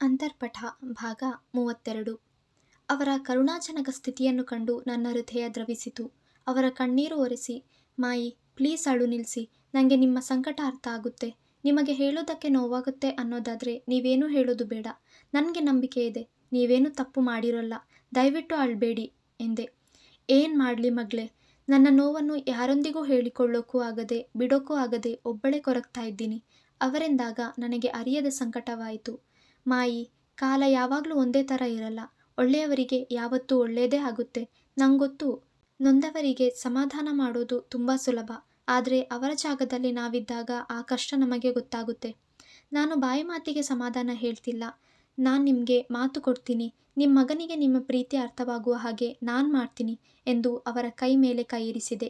ಅಂತರ್ಪಠ, ಭಾಗ ಮೂವತ್ತೆರಡು. ಅವರ ಕರುಣಾಜನಕ ಸ್ಥಿತಿಯನ್ನು ಕಂಡು ನನ್ನ ಹೃದಯ ದ್ರವಿಸಿತು. ಅವರ ಕಣ್ಣೀರು ಒರೆಸಿ, ಮಾಯಿ ಪ್ಲೀಸ್ ಅಳು ನಿಲ್ಲಿಸಿ ನನಗೆ ನಿಮ್ಮ ಸಂಕಟ ಅರ್ಥ ಆಗುತ್ತೆ. ನಿಮಗೆ ಹೇಳೋದಕ್ಕೆ ನೋವಾಗುತ್ತೆ ಅನ್ನೋದಾದರೆ ನೀವೇನೂ ಹೇಳೋದು ಬೇಡ. ನನಗೆ ನಂಬಿಕೆ ಇದೆ. ನೀವೇನೂ ತಪ್ಪು ಮಾಡಿರೋಲ್ಲ. ದಯವಿಟ್ಟು ಅಳಬೇಡಿ, ಎಂದೆ. ಏನು ಮಾಡಲಿ ಮಗಳೇ? ನನ್ನ ನೋವನ್ನು ಯಾರೊಂದಿಗೂ ಹೇಳಿಕೊಳ್ಳೋಕ್ಕೂ ಆಗದೆ ಬಿಡೋಕ್ಕೂ ಆಗದೆ ಒಬ್ಬಳೇ ಕೊರಗ್ತಾ ಇದ್ದೀನಿ. ಅವರೆಂದಾಗ ನನಗೆ ಅರಿಯದ ಸಂಕಟವಾಯಿತು. ಮಾಯಿ, ಕಾಲ ಯಾವಾಗಲೂ ಒಂದೇ ಥರ ಇರಲ್ಲ. ಒಳ್ಳೆಯವರಿಗೆ ಯಾವತ್ತೂ ಒಳ್ಳೆಯದೇ ಆಗುತ್ತೆ. ನಂಗೊತ್ತು ನೊಂದವರಿಗೆ ಸಮಾಧಾನ ಮಾಡೋದು ತುಂಬ ಸುಲಭ. ಆದರೆ ಅವರ ಜಾಗದಲ್ಲಿ ನಾವಿದ್ದಾಗ ಆ ಕಷ್ಟ ನಮಗೆ ಗೊತ್ತಾಗುತ್ತೆ. ನಾನು ಬಾಯಿ ಮಾತಿಗೆ ಸಮಾಧಾನ ಹೇಳ್ತಿಲ್ಲ. ನಾನು ನಿಮಗೆ ಮಾತು ಕೊಡ್ತೀನಿ. ನಿಮ್ಮ ಮಗನಿಗೆ ನಿಮ್ಮ ಪ್ರೀತಿ ಅರ್ಥವಾಗುವ ಹಾಗೆ ನಾನು ಮಾಡ್ತೀನಿ ಎಂದು ಅವರ ಕೈ ಮೇಲೆ ಕೈ ಇರಿಸಿದೆ.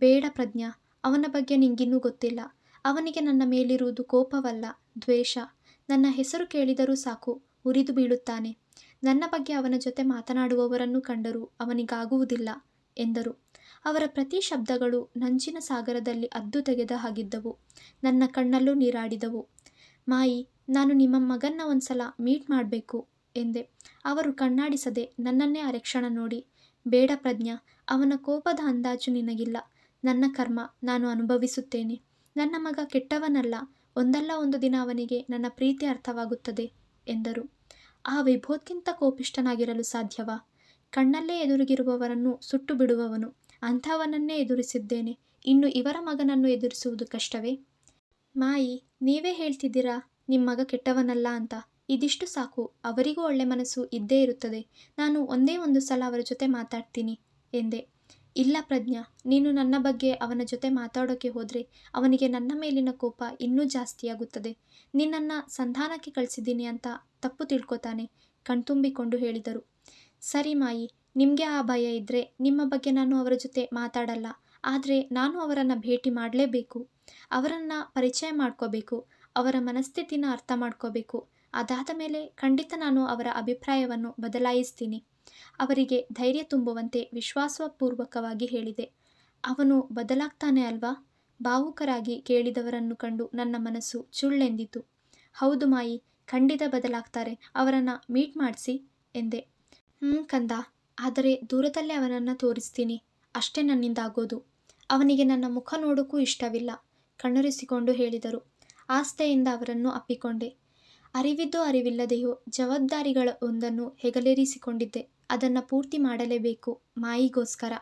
ಬೇಡ ಪ್ರಜ್ಞಾ, ಅವನ ಬಗ್ಗೆ ನಿಂಗಿನ್ನೂ ಗೊತ್ತಿಲ್ಲ. ಅವನಿಗೆ ನನ್ನ ಮೇಲಿರುವುದು ಕೋಪವಲ್ಲ, ದ್ವೇಷ. ನನ್ನ ಹೆಸರು ಕೇಳಿದರೂ ಸಾಕು, ಉರಿದು ಬೀಳುತ್ತಾನೆ. ನನ್ನ ಬಗ್ಗೆ ಅವನ ಜೊತೆ ಮಾತನಾಡುವವರನ್ನು ಕಂಡರೂ ಅವನಿಗಾಗುವುದಿಲ್ಲ, ಎಂದರು. ಅವರ ಪ್ರತಿ ಶಬ್ದಗಳು ನಂಚಿನ ಸಾಗರದಲ್ಲಿ ಅದ್ದು ತೆಗೆದ ಹಾಗಿದ್ದವು. ನನ್ನ ಕಣ್ಣಲ್ಲೂ ನೀರಾಡಿದವು. ಮಾಯಿ, ನಾನು ನಿಮ್ಮ ಮಗನ್ನ ಒಂದ್ಸಲ ಮೀಟ್ ಮಾಡಬೇಕು, ಎಂದೆ. ಅವರು ಕಣ್ಣಾಡಿಸದೆ ನನ್ನನ್ನೇ ಅರೆಕ್ಷಣ ನೋಡಿ, ಬೇಡ ಪ್ರಜ್ಞಾ, ಅವನ ಕೋಪದ ಅಂದಾಜು ನಿನಗಿಲ್ಲ. ನನ್ನ ಕರ್ಮ ನಾನು ಅನುಭವಿಸುತ್ತೇನೆ. ನನ್ನ ಮಗ ಕೆಟ್ಟವನಲ್ಲ ಒಂದಲ್ಲ ಒಂದು ದಿನ ಅವನಿಗೆ ನನ್ನ ಪ್ರೀತಿ ಅರ್ಥವಾಗುತ್ತದೆ ಎಂದರು. ಆ ವಿಭೋದ್ಕಿಂತ ಕೋಪಿಷ್ಠನಾಗಿರಲು ಸಾಧ್ಯವ? ಕಣ್ಣಲ್ಲೇ ಎದುರಿಗಿರುವವರನ್ನು ಸುಟ್ಟು ಬಿಡುವವನು, ಅಂಥವನನ್ನೇ ಎದುರಿಸಿದ್ದೇನೆ, ಇನ್ನು ಇವರ ಮಗನನ್ನು ಎದುರಿಸುವುದು ಕಷ್ಟವೇ? ಮಾಯಿ, ನೀವೇ ಹೇಳ್ತಿದ್ದೀರಾ, ನಿಮ್ಮ ಮಗ ಕೆಟ್ಟವನಲ್ಲ ಅಂತ? ಇದಿಷ್ಟು ಸಾಕು, ಅವರಿಗೂ ಒಳ್ಳೆ ಮನಸ್ಸು ಇದ್ದೇ ಇರುತ್ತದೆ, ನಾನು ಒಂದೇ ಒಂದು ಸಲ ಅವರ ಜೊತೆ ಮಾತಾಡ್ತೀನಿ, ಎಂದೆ. ಇಲ್ಲ ಪ್ರಜ್ಞಾ, ನೀನು ನನ್ನ ಬಗ್ಗೆ ಅವನ ಜೊತೆ ಮಾತಾಡೋಕೆ ಹೋದರೆ ಅವನಿಗೆ ನನ್ನ ಮೇಲಿನ ಕೋಪ ಇನ್ನೂ ಜಾಸ್ತಿಯಾಗುತ್ತದೆ ನಿನ್ನನ್ನು ಸಂಧಾನಕ್ಕೆ ಕಳಿಸಿದ್ದೀನಿ ಅಂತ ತಪ್ಪು ತಿಳ್ಕೊತಾನೆ ಕಣ್ತುಂಬಿಕೊಂಡು ಹೇಳಿದರು. ಸರಿ ಮಾಯಿ, ನಿಮಗೆ ಆ ಭಯ ಇದ್ದರೆ ನಿಮ್ಮ ಬಗ್ಗೆ ನಾನು ಅವರ ಜೊತೆ ಮಾತಾಡಲ್ಲ, ಆದರೆ ನಾನು ಅವರನ್ನು ಭೇಟಿ ಮಾಡಲೇಬೇಕು. ಅವರನ್ನು ಪರಿಚಯ ಮಾಡ್ಕೋಬೇಕು, ಅವರ ಮನಸ್ಥಿತಿನ ಅರ್ಥ ಮಾಡ್ಕೋಬೇಕು. ಅದಾದ ಮೇಲೆ ಖಂಡಿತ ನಾನು ಅವರ ಅಭಿಪ್ರಾಯವನ್ನು ಬದಲಾಯಿಸ್ತೀನಿ. ಅವರಿಗೆ ಧೈರ್ಯ ತುಂಬುವಂತೆ ವಿಶ್ವಾಸಪೂರ್ವಕವಾಗಿ ಹೇಳಿದೆ. ಅವನು ಬದಲಾಗ್ತಾನೆ ಅಲ್ವಾ? ಭಾವುಕರಾಗಿ ಕೇಳಿದವರನ್ನು ಕಂಡು ನನ್ನ ಮನಸ್ಸು ಚುಳ್ಳೆಂದಿತು. ಹೌದು ಮಾಯಿ, ಖಂಡಿತ ಬದಲಾಗ್ತಾರೆ, ಅವರನ್ನು ಮೀಟ್ ಮಾಡಿಸಿ ಎಂದೆ. ಹ್ಞೂ ಕಂದ, ಆದರೆ ದೂರದಲ್ಲೇ ಅವನನ್ನು ತೋರಿಸ್ತೀನಿ. ಅಷ್ಟೇ ನನ್ನಿಂದ ಆಗೋದು ಅವನಿಗೆ ನನ್ನ ಮುಖ ನೋಡೋಕ್ಕೂ ಇಷ್ಟವಿಲ್ಲ, ಕಣ್ಣೊರೆಸಿಕೊಂಡು ಹೇಳಿದರು. ಆಸ್ಥೆಯಿಂದ ಅವರನ್ನು ಅಪ್ಪಿಕೊಂಡೆ. ಅರಿವಿದ್ದೋ ಅರಿವಿಲ್ಲದೆಯೋ ಜವಾಬ್ದಾರಿಗಳ ಒಂದನ್ನು ಹೆಗಲೇರಿಸಿಕೊಂಡಿದ್ದೆ. ಅದನ್ನು ಪೂರ್ತಿ ಮಾಡಲೇಬೇಕು, ಮಾಯಿಗೋಸ್ಕರ.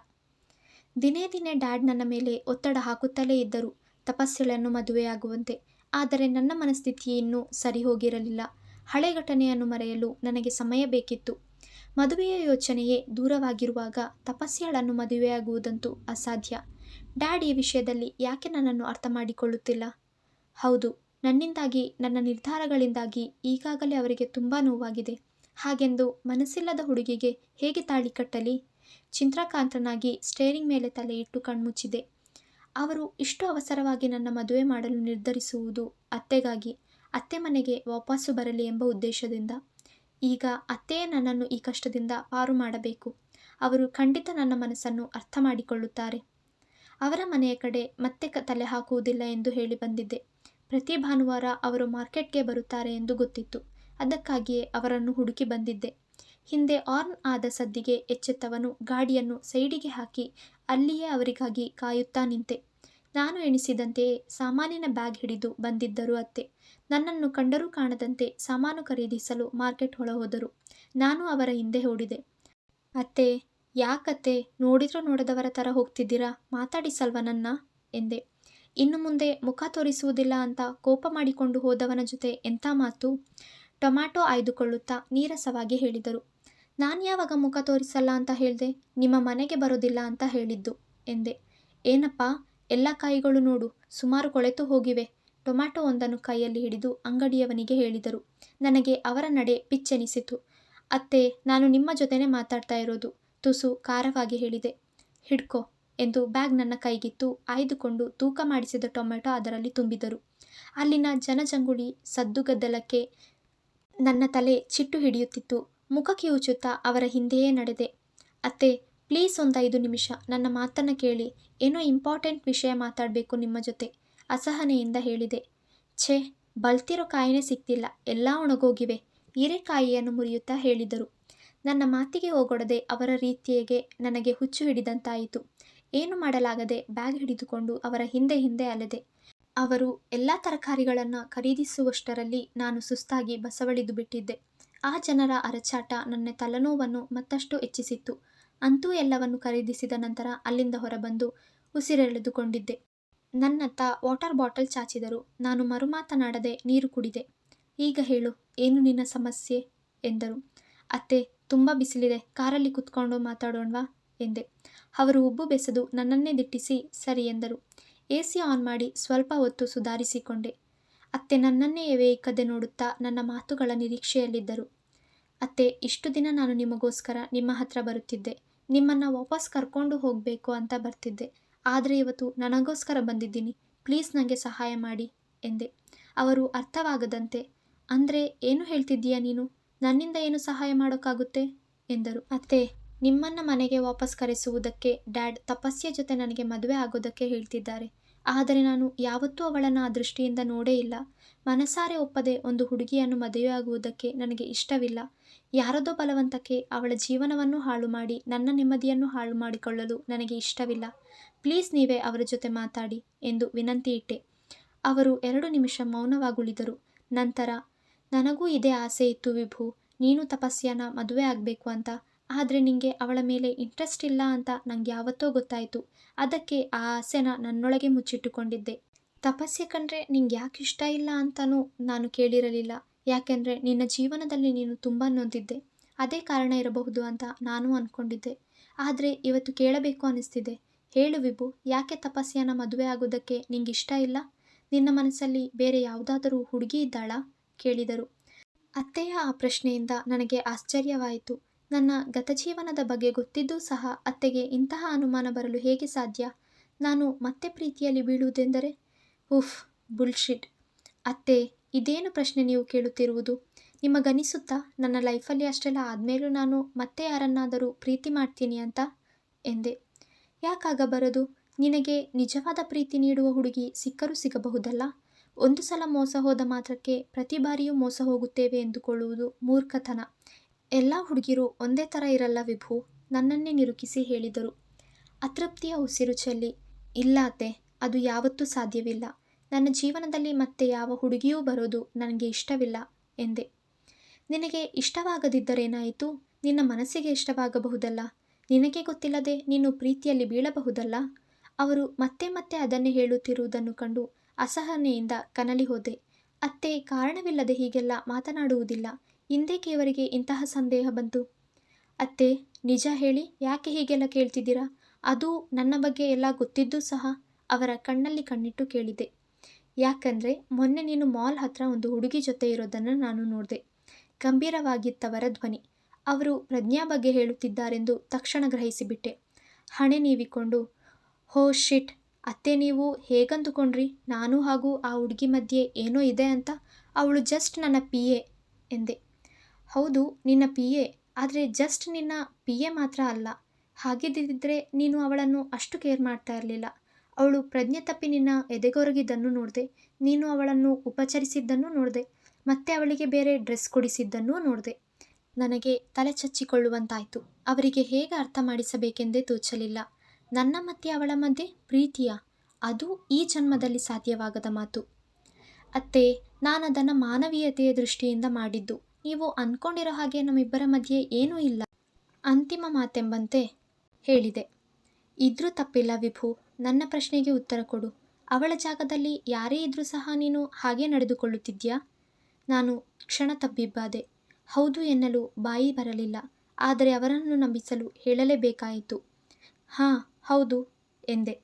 ದಿನೇ ದಿನೇ ಡ್ಯಾಡ್ ನನ್ನ ಮೇಲೆ ಒತ್ತಡ ಹಾಕುತ್ತಲೇ ಇದ್ದರು. ತಪಸ್ಸುಗಳನ್ನು ಮದುವೆಯಾಗುವಂತೆ ಆದರೆ ನನ್ನ ಮನಸ್ಥಿತಿ ಇನ್ನೂ ಸರಿ ಹೋಗಿರಲಿಲ್ಲ. ಹಳೆ ಘಟನೆಯನ್ನು ಮರೆಯಲು ನನಗೆ ಸಮಯ ಬೇಕಿತ್ತು. ಮದುವೆಯ ಯೋಚನೆಯೇ ದೂರವಾಗಿರುವಾಗ ತಪಸ್ಯಳನ್ನು ಮದುವೆಯಾಗುವುದಂತೂ ಅಸಾಧ್ಯ. ಡ್ಯಾಡ್ ಈ ವಿಷಯದಲ್ಲಿ ಯಾಕೆ ನನ್ನನ್ನು ಅರ್ಥ ಮಾಡಿಕೊಳ್ಳುತ್ತಿಲ್ಲ ಹೌದು, ನನ್ನಿಂದಾಗಿ, ನನ್ನ ನಿರ್ಧಾರಗಳಿಂದಾಗಿ ಈಗಾಗಲೇ ಅವರಿಗೆ ತುಂಬ ನೋವಾಗಿದೆ. ಹಾಗೆಂದು ಮನಸ್ಸಿಲ್ಲದ ಹುಡುಗಿಗೆ ಹೇಗೆ ತಾಳಿ ಕಟ್ಟಲಿ? ಚಿಂತ್ರಕಾಂತನಾಗಿ ಸ್ಟೇರಿಂಗ್ ಮೇಲೆ ತಲೆ ಇಟ್ಟು ಕಣ್ಮುಚ್ಚಿದೆ. ಅವರು ಇಷ್ಟು ಅವಸರವಾಗಿ ನನ್ನ ಮದುವೆ ಮಾಡಲು ನಿರ್ಧರಿಸುವುದು ಅತ್ತೆಗಾಗಿ, ಅತ್ತೆ ಮನೆಗೆ ವಾಪಸ್ಸು ಬರಲಿ ಎಂಬ ಉದ್ದೇಶದಿಂದ. ಈಗ ಅತ್ತೆಯೇ ನನ್ನನ್ನು ಈ ಕಷ್ಟದಿಂದ ಪಾರು ಮಾಡಬೇಕು. ಅವರು ಖಂಡಿತ ನನ್ನ ಮನಸ್ಸನ್ನು ಅರ್ಥ ಮಾಡಿಕೊಳ್ಳುತ್ತಾರೆ. ಅವರ ಮನೆಯ ಕಡೆ ಮತ್ತೆ ತಲೆ ಹಾಕುವುದಿಲ್ಲ ಎಂದು ಹೇಳಿ ಬಂದಿದ್ದೆ. ಪ್ರತಿ ಭಾನುವಾರ ಅವರು ಮಾರ್ಕೆಟ್ಗೆ ಬರುತ್ತಾರೆ ಎಂದು ಗೊತ್ತಿತ್ತು. ಅದಕ್ಕಾಗಿಯೇ ಅವರನ್ನು ಹುಡುಕಿ ಬಂದಿದ್ದೆ. ಹಿಂದೆ ಆರ್ನ್ ಆದ ಸದ್ದಿಗೆ ಎಚ್ಚೆತ್ತವನು ಗಾಡಿಯನ್ನು ಸೈಡಿಗೆ ಹಾಕಿ ಅಲ್ಲಿಯೇ ಅವರಿಗಾಗಿ ಕಾಯುತ್ತಾ ನಿಂತೆ. ನಾನು ಎಣಿಸಿದಂತೆಯೇ ಸಾಮಾನಿನ ಬ್ಯಾಗ್ ಹಿಡಿದು ಬಂದಿದ್ದರು ಅತ್ತೆ. ನನ್ನನ್ನು ಕಂಡರೂ ಕಾಣದಂತೆ ಸಾಮಾನು ಖರೀದಿಸಲು ಮಾರ್ಕೆಟ್ ಒಳಹೋದರು ಹೋದರು ನಾನು ಅವರ ಹಿಂದೆ ಓಡಿದೆ. ಅತ್ತೆ, ಯಾಕತ್ತೆ? ನೋಡಿದ್ರೂ ನೋಡದವರ ಥರ ಹೋಗ್ತಿದ್ದೀರಾ? ಮಾತಾಡಿಸಲ್ವ ನನ್ನ ಎಂದೆ. ಇನ್ನು ಮುಂದೆ ಮುಖ ತೋರಿಸುವುದಿಲ್ಲ ಅಂತ ಕೋಪ ಮಾಡಿಕೊಂಡು ಹೋದವನ ಜೊತೆ ಎಂಥ ಮಾತು? ಟೊಮ್ಯಾಟೊ ಆಯ್ದುಕೊಳ್ಳುತ್ತಾ ನೀರಸವಾಗಿ ಹೇಳಿದರು. ನಾನು ಯಾವಾಗ ಮುಖ ತೋರಿಸಲ್ಲ ಅಂತ ಹೇಳಿದೆ? ನಿಮ್ಮ ಮನೆಗೆ ಬರೋದಿಲ್ಲ ಅಂತ ಹೇಳಿದ್ದು, ಎಂದೆ. ಏನಪ್ಪ, ಎಲ್ಲ ಕಾಯಿಗಳು ನೋಡು, ಸುಮಾರು ಕೊಳೆತು ಹೋಗಿವೆ ಟೊಮ್ಯಾಟೊ ಒಂದನ್ನು ಕೈಯಲ್ಲಿ ಹಿಡಿದು ಅಂಗಡಿಯವನಿಗೆ ಹೇಳಿದರು. ನನಗೆ ಅವರ ನಡೆ ಪಿಚ್ಚೆನಿಸಿತು. ಅತ್ತೆ, ನಾನು ನಿಮ್ಮ ಜೊತೆನೆ ಮಾತಾಡ್ತಾ ಇರೋದು, ತುಸು ಖಾರವಾಗಿ ಹೇಳಿದೆ. ಹಿಡ್ಕೋ, ಎಂದು ಬ್ಯಾಗ್ ನನ್ನ ಕೈಗಿತ್ತು, ಆಯ್ದುಕೊಂಡು ತೂಕ ಮಾಡಿಸಿದ ಟೊಮೆಟೊ ಅದರಲ್ಲಿ ತುಂಬಿದರು. ಅಲ್ಲಿನ ಜನಜಂಗುಳಿ ಸದ್ದುಗದ್ದಲಕ್ಕೆ ನನ್ನ ತಲೆ ಚಿಟ್ಟು ಹಿಡಿಯುತ್ತಿತ್ತು. ಮುಖ ಕಿವುಚುತ್ತಾ ಅವರ ಹಿಂದೆಯೇ ನಡೆದೆ. ಅತ್ತೆ, ಪ್ಲೀಸ್ ಒಂದು ಐದು ನಿಮಿಷ. ನನ್ನ ಮಾತನ್ನು ಕೇಳಿ. ಏನೋ ಇಂಪಾರ್ಟೆಂಟ್ ವಿಷಯ ಮಾತಾಡಬೇಕು ನಿಮ್ಮ ಜೊತೆ, ಅಸಹನೆಯಿಂದ ಹೇಳಿದೆ. ಛೇ, ಬಲ್ತಿರೋ ಕಾಯಿನೇ ಸಿಕ್ತಿಲ್ಲ. ಎಲ್ಲ ಒಣಗೋಗಿವೆ. ಹೀರೆಕಾಯಿಯನ್ನು ಮುರಿಯುತ್ತಾ ಹೇಳಿದರು. ನನ್ನ ಮಾತಿಗೆ ಹೋಗೊಡದೆ ಅವರ ರೀತಿಯೇ ನನಗೆ ಹುಚ್ಚು ಹಿಡಿದಂತಾಯಿತು. ಏನು ಮಾಡಲಾಗದೆ ಬ್ಯಾಗ್ ಹಿಡಿದುಕೊಂಡು ಅವರ ಹಿಂದೆ ಹಿಂದೆ ಅಲೆದೆ. ಅವರು ಎಲ್ಲ ತರಕಾರಿಗಳನ್ನು ಖರೀದಿಸುವಷ್ಟರಲ್ಲಿ ನಾನು ಸುಸ್ತಾಗಿ ಬಸವಳಿದು ಬಿಟ್ಟಿದ್ದೆ. ಆ ಜನರ ಅರಚಾಟ ನನ್ನ ತಲೆನೋವನ್ನು ಮತ್ತಷ್ಟು ಹೆಚ್ಚಿಸಿತ್ತು. ಅಂತೂ ಎಲ್ಲವನ್ನು ಖರೀದಿಸಿದ ನಂತರ ಅಲ್ಲಿಂದ ಹೊರಬಂದು ಉಸಿರೆಳೆದುಕೊಂಡಿದ್ದೆ. ನನ್ನತ್ತ ವಾಟರ್ ಬಾಟಲ್ ಚಾಚಿದರು. ನಾನು ಮರುಮಾತನಾಡದೆ ನೀರು ಕುಡಿದೆ. ಈಗ ಹೇಳು, ಏನು ನಿನ್ನ ಸಮಸ್ಯೆ? ಎಂದರು. ಅತ್ತೆ, ತುಂಬ ಬಿಸಿಲಿದೆ. ಕಾರಲ್ಲಿ ಕುತ್ಕೊಂಡು ಮಾತಾಡೋಣವಾ? ಎಂದೆ. ಅವರು ಉಬ್ಬು ಬೆಸೆದು ನನ್ನನ್ನೇ ದಿಟ್ಟಿಸಿ, ಸರಿ ಎಂದರು. ಎ ಸಿ ಆನ್ ಮಾಡಿ ಸ್ವಲ್ಪ ಹೊತ್ತು ಸುಧಾರಿಸಿಕೊಂಡೆ. ಅತ್ತೆ ನನ್ನನ್ನೇ ಎವೆಯಿಕ್ಕದೆ ನೋಡುತ್ತಾ ನನ್ನ ಮಾತುಗಳ ನಿರೀಕ್ಷೆಯಲ್ಲಿದ್ದರು. ಅತ್ತೆ, ಇಷ್ಟು ದಿನ ನಾನು ನಿಮಗೋಸ್ಕರ ನಿಮ್ಮ ಹತ್ರ ಬರುತ್ತಿದ್ದೆ. ನಿಮ್ಮನ್ನು ವಾಪಸ್ ಕರ್ಕೊಂಡು ಹೋಗಬೇಕು ಅಂತ ಬರ್ತಿದ್ದೆ. ಆದರೆ ಇವತ್ತು ನನಗೋಸ್ಕರ ಬಂದಿದ್ದೀನಿ. ಪ್ಲೀಸ್ ನನಗೆ ಸಹಾಯ ಮಾಡಿ ಎಂದೆ. ಅವರು ಅರ್ಥವಾಗದಂತೆ, ಅಂದರೆ ಏನು ಹೇಳ್ತಿದ್ದೀಯಾ ನೀನು? ನನ್ನಿಂದ ಏನು ಸಹಾಯ ಮಾಡೋಕ್ಕಾಗುತ್ತೆ? ಎಂದರು. ಅತ್ತೆ ನಿಮ್ಮನ್ನು ಮನೆಗೆ ವಾಪಸ್ ಕರೆಸುವುದಕ್ಕೆ ಡ್ಯಾಡ್ ತಪಸ್ಯ ಜೊತೆ ನನಗೆ ಮದುವೆ ಆಗೋದಕ್ಕೆ ಹೇಳ್ತಿದ್ದಾರೆ. ಆದರೆ ನಾನು ಯಾವತ್ತೂ ಅವಳನ್ನು ಆ ದೃಷ್ಟಿಯಿಂದ ನೋಡೇ ಇಲ್ಲ. ಮನಸಾರೆ ಒಪ್ಪದೆ ಒಂದು ಹುಡುಗಿಯನ್ನು ಮದುವೆಯಾಗುವುದಕ್ಕೆ ನನಗೆ ಇಷ್ಟವಿಲ್ಲ. ಯಾರದೋ ಬಲವಂತಕ್ಕೆ ಅವಳ ಜೀವನವನ್ನು ಹಾಳು ಮಾಡಿ ನನ್ನ ನೆಮ್ಮದಿಯನ್ನು ಹಾಳು ಮಾಡಿಕೊಳ್ಳಲು ನನಗೆ ಇಷ್ಟವಿಲ್ಲ. ಪ್ಲೀಸ್ ನೀವೇ ಅವರ ಜೊತೆ ಮಾತಾಡಿ ಎಂದು ವಿನಂತಿ ಇಟ್ಟೆ. ಅವರು ಎರಡು ನಿಮಿಷ ಮೌನವಾಗುಳಿದರು. ನಂತರ, ನನಗೂ ಇದೇ ಆಸೆ ಇತ್ತು ವಿಭು, ನೀನು ತಪಸ್ಯನ ಮದುವೆ ಆಗಬೇಕು ಅಂತ. ಆದರೆ ನಿಂಗೆ ಅವಳ ಮೇಲೆ ಇಂಟ್ರೆಸ್ಟ್ ಇಲ್ಲ ಅಂತ ನಂಗೆ ಯಾವತ್ತೋ ಗೊತ್ತಾಯಿತು. ಅದಕ್ಕೆ ಆ ಆಸೆನ ನನ್ನೊಳಗೆ ಮುಚ್ಚಿಟ್ಟುಕೊಂಡಿದ್ದೆ. ತಪಸ್ಸೆ ಕಂಡ್ರೆ ನಿಂಗೆ ಯಾಕೆ ಇಷ್ಟ ಇಲ್ಲ ಅಂತಲೂ ನಾನು ಕೇಳಿರಲಿಲ್ಲ. ಯಾಕೆಂದರೆ ನಿನ್ನ ಜೀವನದಲ್ಲಿ ನೀನು ತುಂಬ ನೊಂದಿದ್ದೆ. ಅದೇ ಕಾರಣ ಇರಬಹುದು ಅಂತ ನಾನು ಅಂದ್ಕೊಂಡಿದ್ದೆ ಆದರೆ ಇವತ್ತು ಕೇಳಬೇಕು ಅನ್ನಿಸ್ತಿದೆ ಹೇಳು ವಿಭು, ಯಾಕೆ ತಪಸ್ಸೆಯನ್ನು ಮದುವೆ ಆಗೋದಕ್ಕೆ ನಿಂಗೆ ಇಷ್ಟ ಇಲ್ಲ? ನಿನ್ನ ಮನಸ್ಸಲ್ಲಿ ಬೇರೆ ಯಾವುದಾದರೂ ಹುಡುಗಿ ಇದ್ದಾಳಾ? ಕೇಳಿದರು. ಅತ್ತೆಯ ಆ ಪ್ರಶ್ನೆಯಿಂದ ನನಗೆ ಆಶ್ಚರ್ಯವಾಯಿತು. ನನ್ನ ಗತಜೀವನದ ಬಗ್ಗೆ ಗೊತ್ತಿದ್ದೂ ಸಹ ಅತ್ತೆಗೆ ಇಂತಹ ಅನುಮಾನ ಬರಲು ಹೇಗೆ ಸಾಧ್ಯ? ನಾನು ಮತ್ತೆ ಪ್ರೀತಿಯಲ್ಲಿ ಬೀಳುವುದೆಂದರೆ? ಉಫ್, ಬುಲ್ಶಿಟ್. ಅತ್ತೆ, ಇದೇನು ಪ್ರಶ್ನೆ ನೀವು ಕೇಳುತ್ತಿರುವುದು? ನಿಮಗನಿಸುತ್ತಾ? ನನ್ನ ಲೈಫಲ್ಲಿ ಅಷ್ಟೆಲ್ಲ ಆದಮೇಲೂ ನಾನು ಮತ್ತೆ ಯಾರನ್ನಾದರೂ ಪ್ರೀತಿ ಮಾಡ್ತೀನಿ ಅಂತ? ಎಂದೆ. ಯಾಕಾಗಬಾರದು ನಿನಗೆ ನಿಜವಾದ ಪ್ರೀತಿ ನೀಡುವ ಹುಡುಗಿ ಸಿಕ್ಕರೂ ಸಿಗಬಹುದಲ್ಲ? ಒಂದು ಸಲ ಮೋಸ ಹೋದ ಮಾತ್ರಕ್ಕೆ ಪ್ರತಿ ಬಾರಿಯೂ ಮೋಸ ಹೋಗುತ್ತೇವೆ ಎಂದುಕೊಳ್ಳುವುದು ಮೂರ್ಖತನ. ಎಲ್ಲ ಹುಡುಗಿರು ಒಂದೇ ಥರ ಇರಲ್ಲ ವಿಭು, ನನ್ನನ್ನೇ ನಿರುಕಿಸಿ ಹೇಳಿದರು. ಅತೃಪ್ತಿಯ ಉಸಿರು ಚೆಲ್ಲಿ, ಇಲ್ಲ ಅತ್ತೆ, ಅದು ಯಾವತ್ತೂ ಸಾಧ್ಯವಿಲ್ಲ. ನನ್ನ ಜೀವನದಲ್ಲಿ ಮತ್ತೆ ಯಾವ ಹುಡುಗಿಯೂ ಬರೋದು ನನಗೆ ಇಷ್ಟವಿಲ್ಲ, ಎಂದೆ. ನಿನಗೆ ಇಷ್ಟವಾಗದಿದ್ದರೇನಾಯಿತು? ನಿನ್ನ ಮನಸ್ಸಿಗೆ ಇಷ್ಟವಾಗಬಹುದಲ್ಲ? ನಿನಗೆ ಗೊತ್ತಿಲ್ಲದೆ ನೀನು ಪ್ರೀತಿಯಲ್ಲಿ ಬೀಳಬಹುದಲ್ಲ? ಅವರು ಮತ್ತೆ ಮತ್ತೆ ಅದನ್ನೇ ಹೇಳುತ್ತಿರುವುದನ್ನು ಕಂಡು ಅಸಹನೆಯಿಂದ ಕನಲಿ ಹೋದೆ. ಅತ್ತೆ, ಕಾರಣವಿಲ್ಲದೆ ಹೀಗೆಲ್ಲ ಮಾತನಾಡುವುದಿಲ್ಲ. ಇಂದೇಕೆ ಇವರಿಗೆ ಇಂತಹ ಸಂದೇಹ ಬಂತು. ಅತ್ತೆ, ನಿಜ ಹೇಳಿ, ಯಾಕೆ ಹೀಗೆಲ್ಲ ಕೇಳ್ತಿದ್ದೀರಾ? ಅದು ನನ್ನ ಬಗ್ಗೆ ಎಲ್ಲ ಗೊತ್ತಿದ್ದೂ ಸಹ ಅವರ ಕಣ್ಣಲ್ಲಿ ಕಣ್ಣಿಟ್ಟು ಕೇಳಿದೆ. ಯಾಕಂದರೆ ಮೊನ್ನೆ ನೀನು ಮಾಲ್ ಹತ್ರ ಒಂದು ಹುಡುಗಿ ಜೊತೆ ಇರೋದನ್ನು ನಾನು ನೋಡಿದೆ. ಗಂಭೀರವಾಗಿತ್ತವರ ಧ್ವನಿ. ಅವರು ಪ್ರಜ್ಞಾ ಬಗ್ಗೆ ಹೇಳುತ್ತಿದ್ದಾರೆಂದು ತಕ್ಷಣ ಗ್ರಹಿಸಿಬಿಟ್ಟೆ. ಹಣೆ ನೀವಿಕೊಂಡು. ಹೋ, ಶಿಟ್. ಅತ್ತೆ, ನೀವು ಹೇಗಂದುಕೊಂಡ್ರಿ? ನಾನು ಹಾಗೂ ಆ ಹುಡುಗಿ ಮಧ್ಯೆ ಏನೋ ಇದೆ ಅಂತ ಅವಳು ಜಸ್ಟ್ ನನ್ನ ಪಿ ಎ ಎಂದೆ. ಹೌದು, ನಿನ್ನ ಪಿ ಎ ಆದರೆ ಜಸ್ಟ್ ನಿನ್ನ ಪಿ ಎ ಮಾತ್ರ ಅಲ್ಲ. ಹಾಗಿದ್ದಿದ್ದರೆ ನೀನು ಅವಳನ್ನು ಅಷ್ಟು ಕೇರ್ ಮಾಡ್ತಾ ಇರಲಿಲ್ಲ. ಅವಳು ಪ್ರಜ್ಞೆ ತಪ್ಪಿ ನಿನ್ನ ಎದೆಗೊರಗಿದ್ದನ್ನು ನೋಡಿದೆ, ನೀನು ಅವಳನ್ನು ಉಪಚರಿಸಿದ್ದನ್ನು ನೋಡಿದೆ, ಮತ್ತೆ ಅವಳಿಗೆ ಬೇರೆ ಡ್ರೆಸ್ ಕೊಡಿಸಿದ್ದನ್ನೂ ನೋಡಿದೆ. ನನಗೆ ತಲೆ ಚಚ್ಚಿಕೊಳ್ಳುವಂತಾಯಿತು. ಅವರಿಗೆ ಹೇಗೆ ಅರ್ಥ ಮಾಡಿಸಬೇಕೆಂದೇ ತೋಚಲಿಲ್ಲ. ನನ್ನ ಮತ್ತೆ ಅವಳ ಮಧ್ಯೆ ಪ್ರೀತಿಯ? ಅದು ಈ ಜನ್ಮದಲ್ಲಿ ಸಾಧ್ಯವಾಗದ ಮಾತು. ಅತ್ತೆ, ನಾನದನ್ನು ಮಾನವೀಯತೆಯ ದೃಷ್ಟಿಯಿಂದ ಮಾಡಿದ್ದು. ನೀವು ಅಂದ್ಕೊಂಡಿರೋ ಹಾಗೆ ನಮ್ಮಿಬ್ಬರ ಮಧ್ಯೆ ಏನೂ ಇಲ್ಲ. ಅಂತಿಮ ಮಾತೆಂಬಂತೆ ಹೇಳಿದೆ. ಇದ್ರೂ ತಪ್ಪಿಲ್ಲ ವಿಭು, ನನ್ನ ಪ್ರಶ್ನೆಗೆ ಉತ್ತರ ಕೊಡು. ಅವಳ ಜಾಗದಲ್ಲಿ ಯಾರೇ ಇದ್ರೂ ಸಹ ನೀನು ಹಾಗೆ ನಡೆದುಕೊಳ್ಳುತ್ತಿದ್ಯಾ? ನಾನು ಕ್ಷಣ ತಬ್ಬಿಬ್ಬಾದೆ. ಹೌದು ಎನ್ನಲು ಬಾಯಿ ಬರಲಿಲ್ಲ. ಆದರೆ ಅವರನ್ನು ನಂಬಿಸಲು ಹೇಳಲೇಬೇಕಾಯಿತು. ಹಾಂ, ಹೌದು ಎಂದೆ.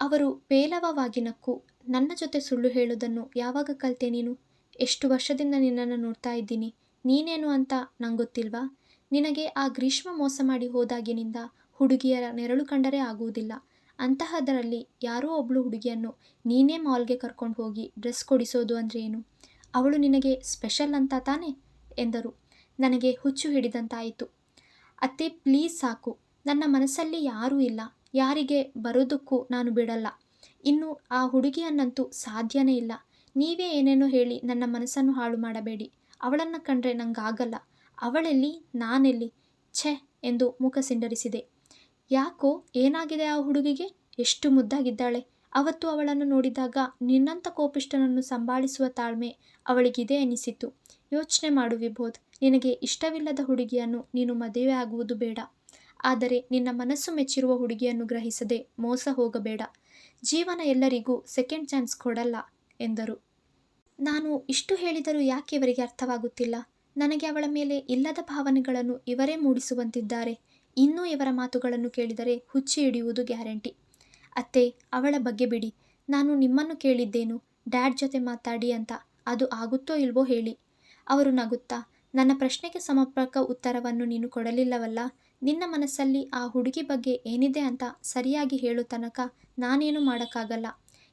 ಅವರು ಪೇಲವವಾಗಿ ನಕ್ಕು, ನನ್ನ ಜೊತೆ ಸುಳ್ಳು ಹೇಳೋದನ್ನು ಯಾವಾಗ ಕಲಿತೆ ನೀನು? ಎಷ್ಟು ವರ್ಷದಿಂದ ನಿನ್ನನ್ನು ನೋಡ್ತಾ ಇದ್ದೀನಿ? ನೀನೇನು ಅಂತ ನಂಗೊತ್ತಿಲ್ವಾ? ಗೊತ್ತಿಲ್ವಾ ನಿನಗೆ ಆ ಗ್ರೀಷ್ಮ ಮೋಸ ಮಾಡಿ ಹೋದಾಗಿನಿಂದ ಹುಡುಗಿಯರ ನೆರಳು ಕಂಡರೆ ಆಗುವುದಿಲ್ಲ. ಅಂತಹದರಲ್ಲಿ ಯಾರೋ ಒಬ್ಬಳು ಹುಡುಗಿಯನ್ನು ನೀನೇ ಮಾಲ್ಗೆ ಕರ್ಕೊಂಡು ಹೋಗಿ ಡ್ರೆಸ್ ಕೊಡಿಸೋದು ಅಂದರೆ ಏನು ಅವಳು ನಿನಗೆ ಸ್ಪೆಷಲ್ ಅಂತ ತಾನೇ? ಎಂದರು. ನನಗೆ ಹುಚ್ಚು ಹಿಡಿದಂತಾಯಿತು. ಅತ್ತೆ ಪ್ಲೀಸ್ ಸಾಕು. ನನ್ನ ಮನಸ್ಸಲ್ಲಿ ಯಾರೂ ಇಲ್ಲ. ಯಾರಿಗೆ ಬರೋದಕ್ಕೂ ನಾನು ಬಿಡಲ್ಲ. ಇನ್ನು ಆ ಹುಡುಗಿಯನ್ನಂತೂ ಸಾಧ್ಯನೇ ಇಲ್ಲ. ನೀವೇ ಏನೇನೋ ಹೇಳಿ ನನ್ನ ಮನಸ್ಸನ್ನು ಹಾಳು ಮಾಡಬೇಡಿ. ಅವಳನ್ನು ಕಂಡ್ರೆ ನಂಗಾಗಲ್ಲ. ಅವಳೆಲ್ಲಿ? ನಾನೆಲ್ಲಿ? ಛೆ! ಎಂದು ಮುಖ ಸಿಂಡರಿಸಿದೆ. ಯಾಕೋ? ಏನಾಗಿದೆ ಆ ಹುಡುಗಿಗೆ? ಎಷ್ಟು ಮುದ್ದಾಗಿದ್ದಾಳೆ. ಅವತ್ತು ಅವಳನ್ನು ನೋಡಿದಾಗ ನಿನ್ನಂಥ ಕೋಪಿಷ್ಟನನ್ನು ಸಂಭಾಳಿಸುವ ತಾಳ್ಮೆ ಅವಳಿಗಿದೆ ಎನಿಸಿತು ಯೋಚನೆ ಮಾಡು ವಿಬೋಧ್ ನಿನಗೆ ಇಷ್ಟವಿಲ್ಲದ ಹುಡುಗಿಯನ್ನು ನೀನು ಮದುವೆ ಆಗುವುದು ಬೇಡ. ಆದರೆ ನಿನ್ನ ಮನಸ್ಸು ಮೆಚ್ಚಿರುವ ಹುಡುಗಿಯನ್ನು ಗ್ರಹಿಸದೆ ಮೋಸ ಹೋಗಬೇಡ. ಜೀವನ ಎಲ್ಲರಿಗೂ ಸೆಕೆಂಡ್ ಚಾನ್ಸ್ ಕೊಡಲ್ಲ. ಎಂದರು. ನಾನು ಇಷ್ಟು ಹೇಳಿದರೂ ಯಾಕೆ ಇವರಿಗೆ ಅರ್ಥವಾಗುತ್ತಿಲ್ಲ? ನನಗೆ ಅವಳ ಮೇಲೆ ಇಲ್ಲದ ಭಾವನೆಗಳನ್ನು ಇವರೇ ಮೂಡಿಸುವಂತಿದ್ದಾರೆ. ಇನ್ನೂ ಇವರ ಮಾತುಗಳನ್ನು ಕೇಳಿದರೆ ಹುಚ್ಚಿ ಹಿಡಿಯುವುದು ಗ್ಯಾರಂಟಿ. ಅತ್ತೆ, ಅವಳ ಬಗ್ಗೆ ಬಿಡಿ. ನಾನು ನಿಮ್ಮನ್ನು ಕೇಳಿದ್ದೇನು? ಡ್ಯಾಡ್ ಜೊತೆ ಮಾತಾಡಿ ಅಂತ. ಅದು ಆಗುತ್ತೋ ಇಲ್ವೋ ಹೇಳಿ. ಅವರು ನಗುತ್ತಾ, ನನ್ನ ಪ್ರಶ್ನೆಗೆ ಸಮರ್ಪಕ ಉತ್ತರವನ್ನು ನೀನು ಕೊಡಲಿಲ್ಲವಲ್ಲ? ನಿನ್ನ ಮನಸ್ಸಲ್ಲಿ ಆ ಹುಡುಗಿ ಬಗ್ಗೆ ಏನಿದೆ ಅಂತ ಸರಿಯಾಗಿ ಹೇಳೋ ತನಕ ನಾನೇನು ಮಾಡೋಕ್ಕಾಗಲ್ಲ.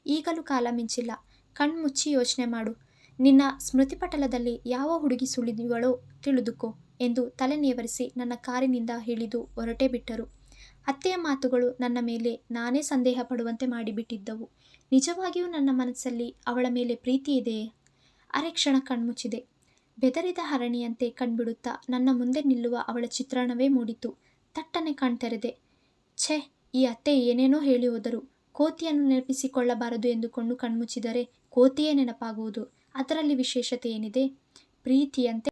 ಈಗಲೂ ಕಾಲ ಮಿಂಚಿಲ್ಲ. ಕಣ್ಮುಚ್ಚಿ ಯೋಚನೆ ಮಾಡು. ನಿನ್ನ ಸ್ಮೃತಿಪಟಲದಲ್ಲಿ ಯಾವ ಹುಡುಗಿ ಸುಳಿದಿವಳೋ ತಿಳಿದುಕೋ ಎಂದು ತಲೆ ನೇವರಿಸಿ ನನ್ನ ಕಾರಿನಿಂದ ಹಿಡಿದು ಹೊರಟೇ ಬಿಟ್ಟರು. ಅತ್ತೆಯ ಮಾತುಗಳು ನನ್ನ ಮೇಲೆ ನಾನೇ ಸಂದೇಹ ಪಡುವಂತೆ ಮಾಡಿಬಿಟ್ಟಿದ್ದವು. ನಿಜವಾಗಿಯೂ ನನ್ನ ಮನಸ್ಸಲ್ಲಿ ಅವಳ ಮೇಲೆ ಪ್ರೀತಿ ಇದೆಯೇ ಅರೆ ಕ್ಷಣ ಕಣ್ಮುಚ್ಚಿದೆ. ಬೆದರಿದ ಹರಣಿಯಂತೆ ಕಣ್ಬಿಡುತ್ತಾ ನನ್ನ ಮುಂದೆ ನಿಲ್ಲುವ ಅವಳ ಚಿತ್ರಣವೇ ಮೂಡಿತು. ತಟ್ಟನೆ ಕಣ್ತೆರೆದೆ. ಛೆ, ಈ ಅತ್ತೆ ಏನೇನೋ ಹೇಳಿ ಹೋದರು. ಕೋತಿಯನ್ನು ನೆನಪಿಸಿಕೊಳ್ಳಬಾರದು ಎಂದುಕೊಂಡು ಕಣ್ಮುಚ್ಚಿದರೆ ಕೋತಿಯೇ ನೆನಪಾಗುವುದು. ಅದರಲ್ಲಿ ವಿಶೇಷತೆ ಏನಿದೆ? ಪ್ರೀತಿಯಂತೆ